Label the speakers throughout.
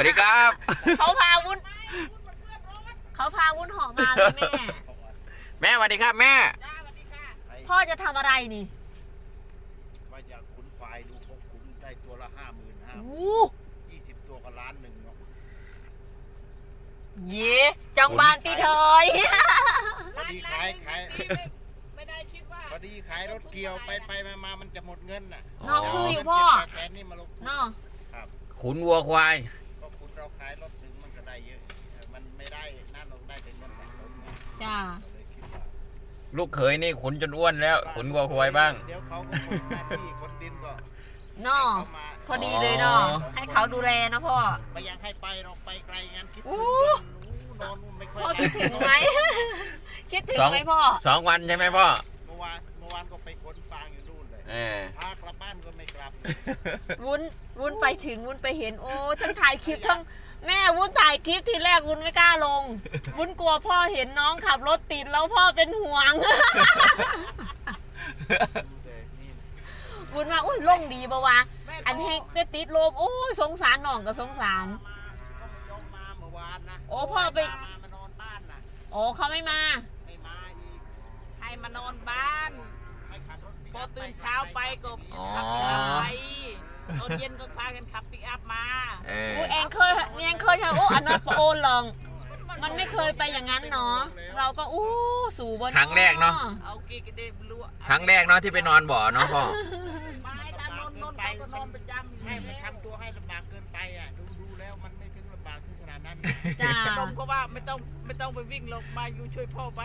Speaker 1: วัสดีครับ
Speaker 2: เขาพาวุ้นเขาพาวุ้นหอมมาเลยแม่
Speaker 1: แม่สวัสดีครับ แม่
Speaker 2: พ่อจะทำอะไรนี่
Speaker 3: ว่าจะขุนควายดูเขาขุนได้ตัวละห้าหมื่นห้า
Speaker 2: วู้
Speaker 3: ยี่สิบตัวก็ล้านหนึ่งเนาะ
Speaker 2: เย่จังบานตีเถย
Speaker 3: พอดีขายขาย
Speaker 4: ไม่ได้คิดว่า
Speaker 3: พอดีขายรถเกี่ยวไปไปมามามันจะหมดเงินน่ะ
Speaker 2: นอกคืออยู่พ่อ
Speaker 3: เจ็ดแปดแสนนี่มาลงทุน
Speaker 2: เนาะ
Speaker 3: ครับ
Speaker 1: ขุนวัวควาย
Speaker 3: ก็คุณ เราขายรถถึงมันก็ได้เยอะเออมันไม่ได้นั่นลงได้แต่เงินสะสมไง
Speaker 2: จ้า
Speaker 3: ก็เลยคิดว่า
Speaker 1: ลูกเขยนี่ขุนจนอ้วนแล้ว ขุนวัวควายบ้าง
Speaker 3: เดี๋ยวเขาก็คนหน้าที่คนดินก็
Speaker 2: เนาะ
Speaker 3: ให้เขามา
Speaker 2: พอดีเลยเนาะ
Speaker 1: อ๋อ
Speaker 2: ให้เขาดูแลนะพ่อ
Speaker 3: ไม่อยากให้ไปเราไปไกลงั้นคิด
Speaker 2: อู้
Speaker 3: ถึงจนอู้นอนไม่ค่อย
Speaker 2: พ่อ
Speaker 3: ได้
Speaker 2: คิดถึงไหม คิดถึง
Speaker 1: สอง
Speaker 2: ไหมพ่อ
Speaker 1: สองวันใช่ไหมพ่อ
Speaker 3: เมื่อวานเมื่ อวานก็ไปขนฟางอยู่นู่นเลย
Speaker 1: เออ
Speaker 3: พากลับบ้านก็ไม่กลับ
Speaker 2: วุ้นวุ้นไปถึงวุ้นไปเห็นโอ้ทั้งถ่ายคลิปทั้งแม่วุ้นถ่ายคลิปทีแรกวุ้นไม่กล้าลง วุ้นกลัวพ่อเห็นน้องขับรถติดแล้วพ่อเป็นห่วงวุ้นว่าอุ้ยลงดีปะวะอันให้ได้ติดลมโอ้ยสงสารน้องก็สงสาร
Speaker 3: มาก็ไม่ยอมมาเมื่อวานนะ
Speaker 2: โอ้พ่อไป
Speaker 3: มามานอนบ้านน่ะ
Speaker 2: โอ้เขาไม่มา
Speaker 3: ไม่มาอีก
Speaker 4: ให้มานอนบ้าน อ
Speaker 3: อัพ
Speaker 4: ตื่น
Speaker 3: ไป
Speaker 4: เช้าไปก็
Speaker 1: อ๋อ
Speaker 4: ขับปิกอัพไปตอนเย็นก็พากันขับปิกอัพมา
Speaker 1: เออ
Speaker 2: อุ้ยแองเคยแองเคยทำโอ้อันนั้นโอนลอง มันไม่เคยไปอย่างนั้นเนาะเราก็อู้สู่บน
Speaker 1: ครั้งแรกเนาะ
Speaker 4: เอากีกระเดบลัว
Speaker 1: ครั้งแรกเนาะที่ไปนอนบ่อเนาะพ่อ
Speaker 4: ไม่ตามนอนนอนเขาก็นอนประจำ
Speaker 3: ให้มันทำตัวให้ลำบากเกินไปอะดูดูแล้วมันไม่ถึงลำบากถึงขนาดนั้น
Speaker 2: จ้า
Speaker 4: นมก็ว่าไม่ต้องไม่ต้องไปวิ่งหรอกมาอยู่ช่วยพ่อไป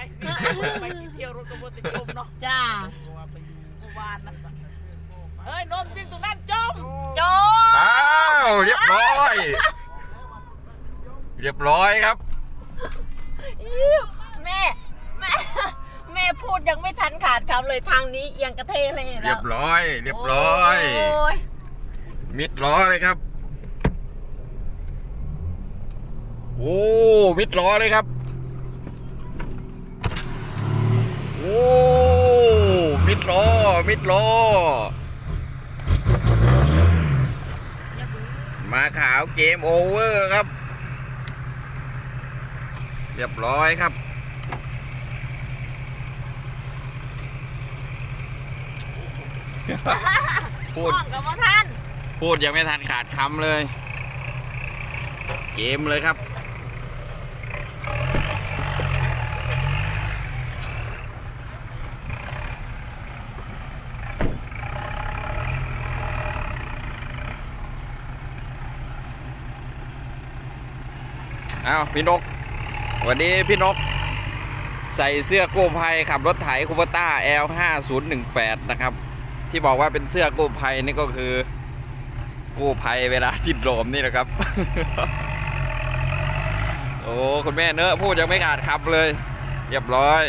Speaker 4: ไปเที่ยวรถกระบะติดจมเนาะ
Speaker 2: จ้า
Speaker 3: เพราะว่าไปอยู่
Speaker 4: เมื่อ วานนะเฮ้ยนนท์วิ่งตรงนั้นจม
Speaker 2: โจ
Speaker 1: อ้าวเรียบร้อย เรียบร้อยครับ
Speaker 2: อิ๊วแม่แม่แม่พูดยังไม่ทันขาดคำเลยทางนี้เอียงกระเทเลย
Speaker 1: เรี
Speaker 2: แล้
Speaker 1: ยวบร้อย เรียบร้อย
Speaker 2: โอ้ย
Speaker 1: มิดล้อเลยครับ โอ้ มิดล้อเลยครับ โอ้ มิดล้อ มิดล้อมาขาวเกมโอเวอร์ครับ เรียบร้อยครับพูด
Speaker 2: กับท่าน
Speaker 1: พูดยังไม่ทันขาดคำเลย เกมเลยครับ อาวพี่นก วัสดีพี่นก ใส่เสื้อกู้ภัยขับรถไถคูปต้า L5018 นะครับ ที่บอกว่าเป็นเสื้อกู้ภัยนี่ก็คือ กู้ภัยเวลาติดลมนี่แหละครับ โอ้คุณแม่เนอะพูดยังไม่ขาดคำเลย เรียบร้อย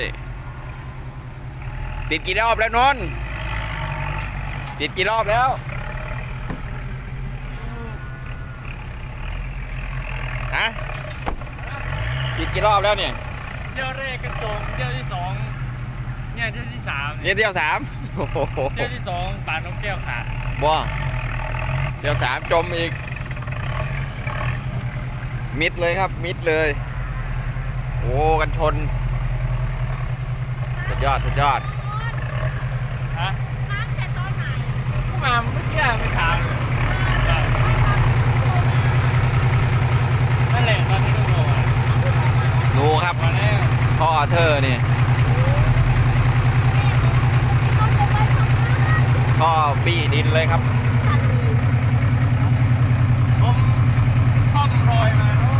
Speaker 1: ติดกี่รอบแล้วนนติดกี่รอบแล้วฮะ ติดกี่รอบแล้วเนี่ย
Speaker 5: เที่ยวแรกกระจงเที่ยวที่สองเนี่ยเที่ยวที่สาม
Speaker 1: เนี่ยเที่ยวสามโอ้โห
Speaker 5: เที่ยวที่สองป่านนกแก้วขาด
Speaker 1: บ่เที่ยวสามจมอีก มิดเลยครับ มิดเลย โอ้กันชน สุดยอดสุดยอด
Speaker 5: ฮะก็มาเมื่อกี้ไม่ถามใช่นั่นแหละตอนที่ลูกบอกอะ
Speaker 1: ดูครับ
Speaker 5: มาแล้ว
Speaker 1: ท่อเธอนี่ท่อปี้ดินเลยครับ
Speaker 5: ผมซ่อมรอยมาอ้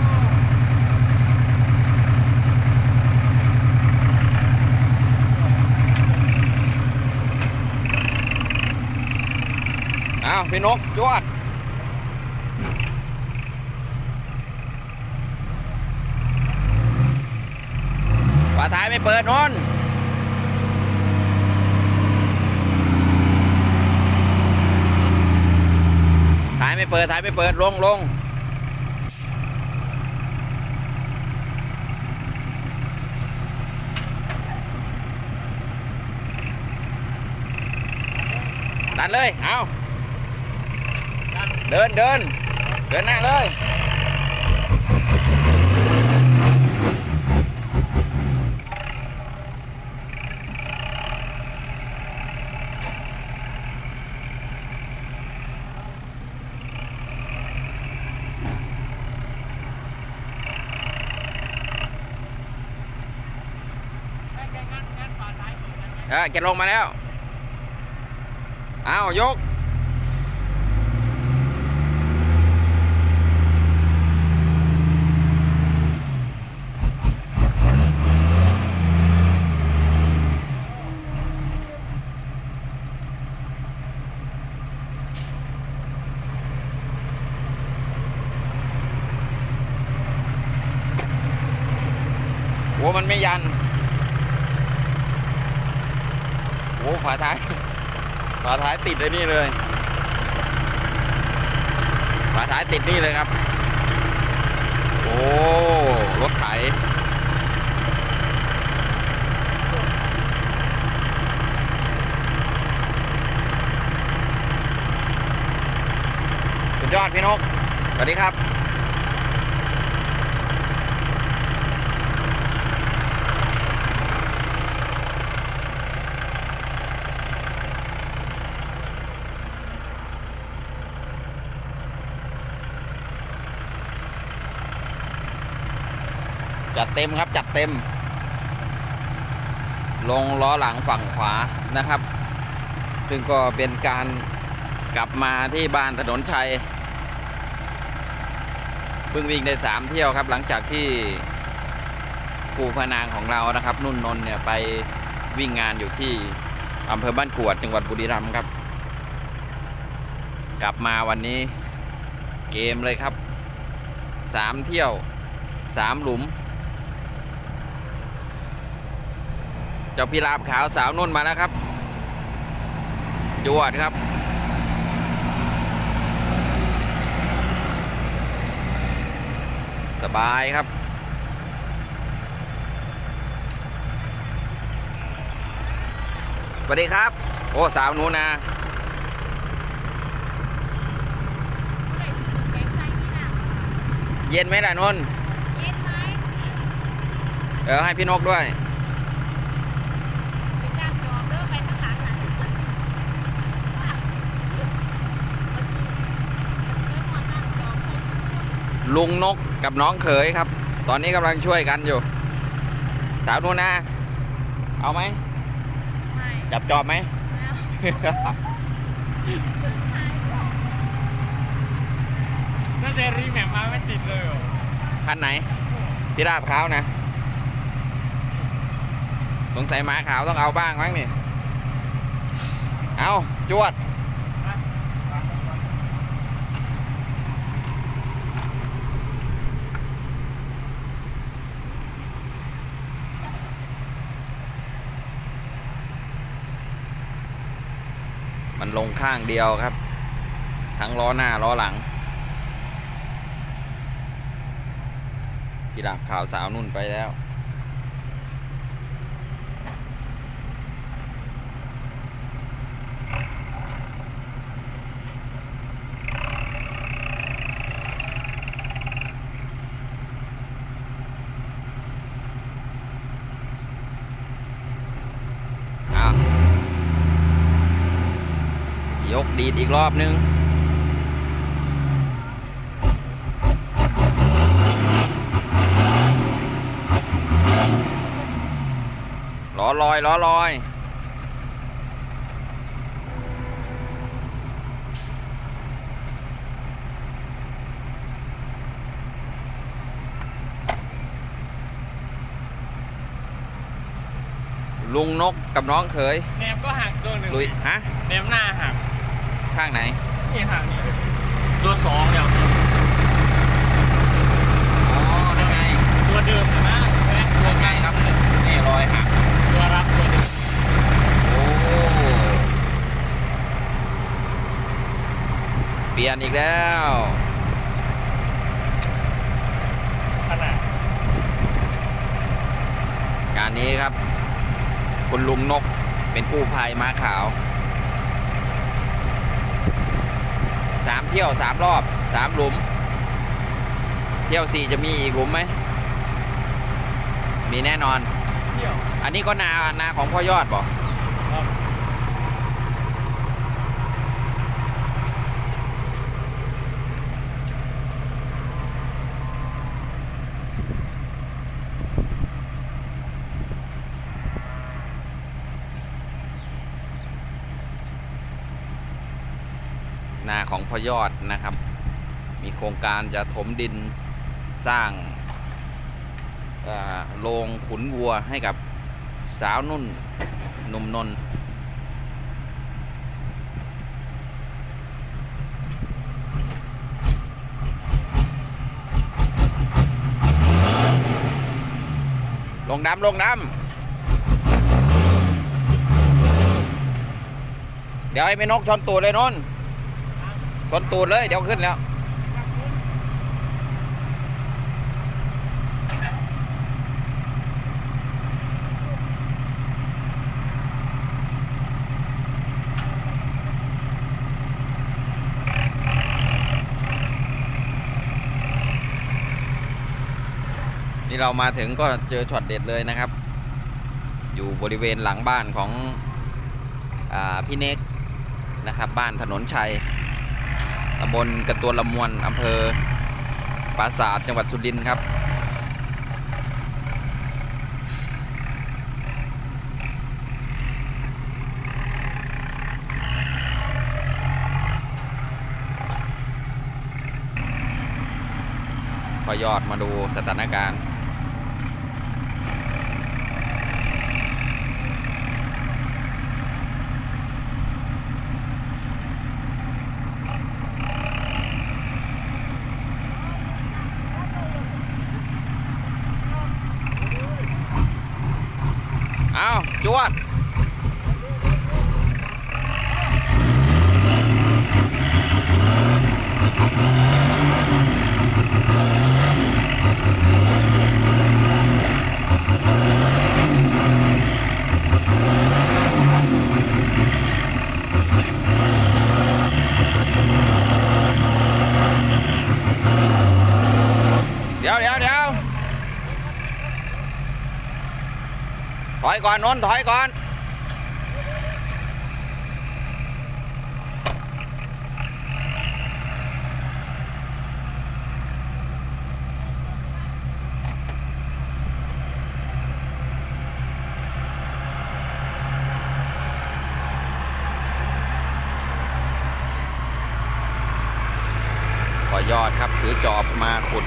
Speaker 1: อ้าวพี่นกจวด ฝาท้ายไม่เปิดนนท้าย ไม่เปิดท้ายไม่เปิดลงลงดันเลย เอา เดินเดิน เดินหน้าเลย อแกลงมาแล้วเอายก โอ้มันไม่ยัน โอ้ฝาท้าย ฝาท้ายติดไอ้นี่เลย ฝาท้ายติดนี่เลยครับ โอ้ รถไถสุดยอดพี่นก สวัสดีครับ จัดเต็มครับจัดเต็ม ลงล้อหลังฝั่งขวานะครับ ซึ่งก็เป็นการกลับมาที่บ้านถนนชัยเพิ่งวิ่งได้สามเที่ยวครับ หลังจากที่ครูพนางของเรานะครับ นุ่นนนเนี่ยไปวิ่งงานอยู่ที่อำเภอบ้านกวดจังหวัดบุรีรัมย์ครับ กลับมาวันนี้เกมเลยครับสามเที่ยวสามหลุม เจ้าพิราบขาวสาวนุ่นมาแล้วครับ จวดครับ สบายครับ สวัสดีครับ โอ้ สาวหนูนาเย็นไหมล่ะนนท์
Speaker 2: เย็นไหม
Speaker 1: เออให้พี่นกด้วย
Speaker 2: เป็นการจอดเด้อไปทางหลังน่ะเริ่มมานั่งจอดไป
Speaker 1: ลุงนกกับน้องเขยครับ ตอนนี้กำลังช่วยกันอยู่ สาวนูนาเอาไหม
Speaker 4: ไม่
Speaker 1: จับจอบไหม
Speaker 5: น่าจะรีแมปมาไม่ติดเลยเหรอ
Speaker 1: คันไหนพี่ราบขาวนะ สงสัยหมาขาวต้องเอาบ้างมั้งนี่ เอาจวด มันลงข้างเดียวครับ ทั้งล้อหน้าล้อหลังกีฬาบขาวสาวนุ่นไปแล้ว อ้าวยก ดีดอีกรอบนึงล้อลอยล้อลอย ลุงนกกับน้องเขย
Speaker 5: แนมก็หักตัวหนึ่ง
Speaker 1: ลุยฮะ
Speaker 5: แนมหน้าหัก
Speaker 1: ข้างไหน
Speaker 5: นี่หักนี่ตัวสองอย่าง
Speaker 1: อ๋อนั่นไง
Speaker 5: ตัวเดิมนะนะใช่ไหม
Speaker 1: ตัวไงครับนี่รอยหัก
Speaker 5: ตัวรับตัวเดิม
Speaker 1: โอ้เปลี่ยนอีกแล้ว
Speaker 5: ขนาด
Speaker 1: งานนี้ครับ คุณลุงนกเป็นกู้ภัยม้าขาว สามเที่ยวสามรอบสามหลุม เที่ยวสี่จะมีอีกหลุมไหม มีแน่นอน
Speaker 5: เที่ยว
Speaker 1: อันนี้ก็นา นาของพ่อยอดบอก
Speaker 5: ครับ
Speaker 1: นาของพยอดนะครับ มีโครงการจะถมดินสร้างโรงขุนวัวให้กับสาวนุ่นหนุ่มนนท์ลงดำลงดำเดี๋ยวให้ไม่นกชนตูดเลยนนท์ ชนตูดเลย เดี๋ยวขึ้นแล้ว นี่เรามาถึงก็เจอช็อตเด็ดเลยนะครับ อยู่บริเวณหลังบ้านของอพี่เน็กนะครับ บ้านถนนชัย ตำบลกระตัวละมวนอำเภอปราสาทจังหวัดสุรินทร์ครับ พอยอดมาดูสถานการณ์ เอาจวด เดี๋ยวเดี๋ยวเดี๋ยวถอยก่อนนนท์ถอยก่อน ขอยอดครับ ถือจอบมาขุด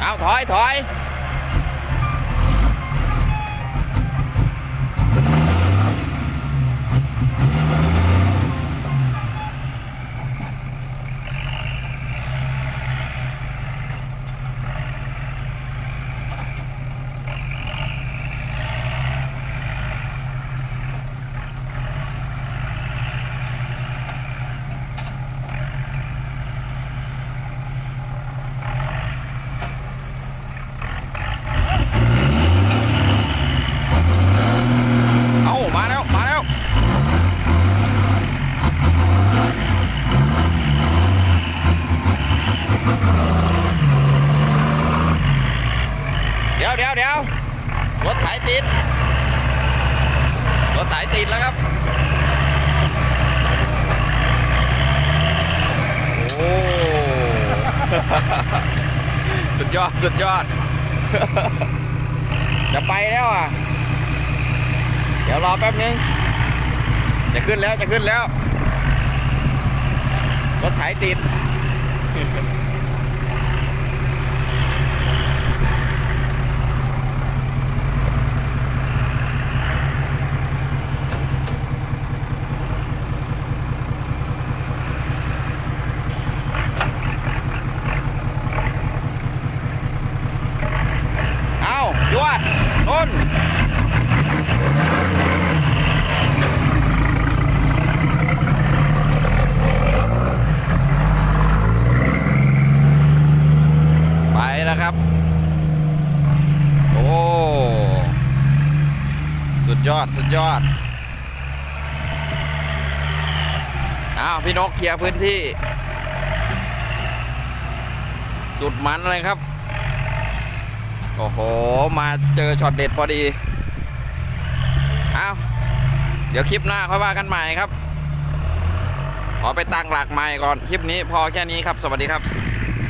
Speaker 1: เอา ถอยถอยเอามาแล้ว มาแล้ว เดี๋ ยวเดี๋ยวเดี๋ยวรถไถติดรถไถติดแล้วครับ โอ้ สุดยอด สุดยอด จะไปแล้วอะ เดี๋ยวรอแป๊บนึง จะขึ้นแล้วจะขึ้นแล้ว รถไถติด เอายวดนุ่น ไป แล้วครับ โอ้ สุดยอด สุดยอด อ้าว พี่นกเคลียร์พื้นที่ สุดมันเลยครับ โอ้โห มาเจอช็อตเด็ดพอดี อ้าว เดี๋ยวคลิปหน้าค่อยว่ากันใหม่ครับ ขอไปตั้งหลักใหม่ก่อน คลิปนี้พอแค่นี้ครับ สวัสดีครับ